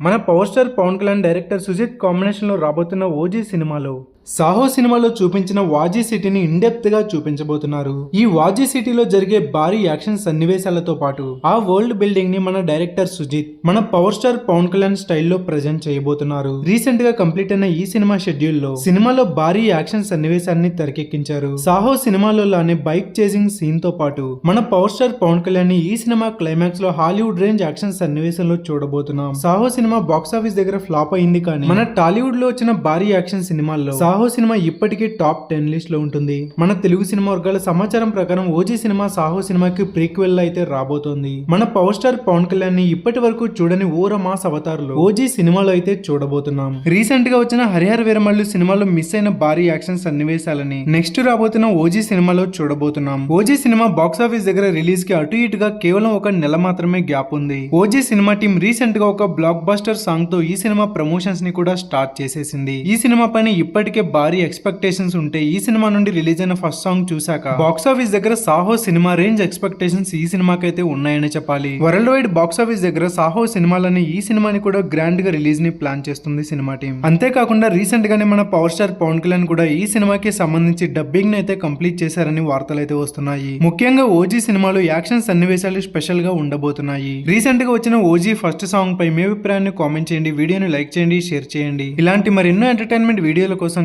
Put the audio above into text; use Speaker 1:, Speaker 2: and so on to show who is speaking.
Speaker 1: మన power star Pawan Kalyan director Sujeeth కాంబినేషన్లో రాబోతున్న ఓజీ సినిమాలో. సాహో సినిమాలో చూపించిన వాజీ సిటీని ఇండెప్త్గా చూపించబోతున్నారు. ఈ వాజీ సిటీలో జరిగే భారీ యాక్షన్ సన్నివేశాలతో పాటు ఆ వరల్డ్ బిల్డింగ్ని మన డైరెక్టర్ సుజిత్ మన పవర్ స్టార్ పవన్ కళ్యాణ్ స్టైల్లో ప్రజెంట్ చేయబోతున్నారు. రీసెంట్గా కంప్లీట్ అయిన ఈ సినిమా షెడ్యూల్లో సినిమాలో భారీ యాక్షన్ సన్నివేశాన్ని తెరకెక్కించారు. సాహో సినిమాలో లానే బైక్ చేసింగ్ సీన్తో పాటు మన పవర్ స్టార్ పవన్ కళ్యాణ్ని ఈ సినిమా క్లైమాక్స్లో హాలీవుడ్ రేంజ్ యాక్షన్ సన్నివేశంలో చూడబోతున్నాం. సాహో సినిమా బాక్స్ ఆఫీస్ దగ్గర ఫ్లాప్ అయింది కానీ మన టాలీవుడ్లో వచ్చిన భారీ యాక్షన్ సినిమాల్లో సాహో సినిమా ఇప్పటికీ టాప్ టెన్ లిస్ట్లో ఉంటుంది. మన తెలుగు సినిమా వర్గాల సమాచారం ప్రకారం ఓజీ సినిమా సాహో సినిమాకి ప్రీక్వెల్ అయితే రాబోతోంది. మన పవర్ స్టార్ పవన్ కళ్యాణ్ని ఇప్పటి వరకు చూడని ఊర మాస్ అవతారులో ఓజీ సినిమాలో అయితే చూడబోతున్నాం. రీసెంట్గా వచ్చిన హరిహర వీరమల్లు సినిమాలో మిస్ అయిన భారీ యాక్షన్ సన్నివేశాలని నెక్స్ట్ రాబోతున్న ఓజీ సినిమాలో చూడబోతున్నాం. ఓజీ సినిమా బాక్స్ ఆఫీస్ దగ్గర రిలీజ్కి అటు ఇటుగా కేవలం ఒక నెల మాత్రమే గ్యాప్ ఉంది. ఓజీ సినిమా టీం రీసెంట్గా ఒక బ్లాక్ బస్టర్ సాంగ్తో ఈ సినిమా ప్రమోషన్స్ని కూడా స్టార్ట్ చేసేసింది. ఈ సినిమా పైన ఇప్పటికే భారీ ఎక్స్పెక్టేషన్స్ ఉంటే ఈ సినిమా నుండి రిలీజ్ అయిన ఫస్ట్ సాంగ్ చూసాక బాక్స్ ఆఫీస్ దగ్గర సాహో సినిమా రేంజ్ ఎక్స్పెక్టేషన్స్ ఈ సినిమాకైతే ఉన్నాయని చెప్పాలి. వరల్డ్ వైడ్ బాక్స్ ఆఫీస్ దగ్గర సాహో సినిమాలని ఈ సినిమాని కూడా గ్రాండ్గా రిలీజ్ని ప్లాన్ చేస్తుంది సినిమా టీం అంతేకాకుండా రీసెంట్ గానే మన పవర్ స్టార్ పవన్ కళ్యాణ్ కూడా ఈ సినిమాకి సంబంధించి డబ్బింగ్ని అయితే కంప్లీట్ చేశారని వార్తలు అయితే వస్తున్నాయి. ముఖ్యంగా ఓజీ సినిమాలో యాక్షన్ సన్నివేశాలు స్పెషల్గా ఉండబోతున్నాయి. రీసెంట్గా వచ్చిన ఓజీ ఫస్ట్ సాంగ్ పై మీ అభిప్రాయాన్ని కామెంట్ చేయండి వీడియోని లైక్ చేయండి షేర్ చేయండి. ఇలాంటి మరెన్నో ఎంటర్టైన్మెంట్ వీడియోల కోసం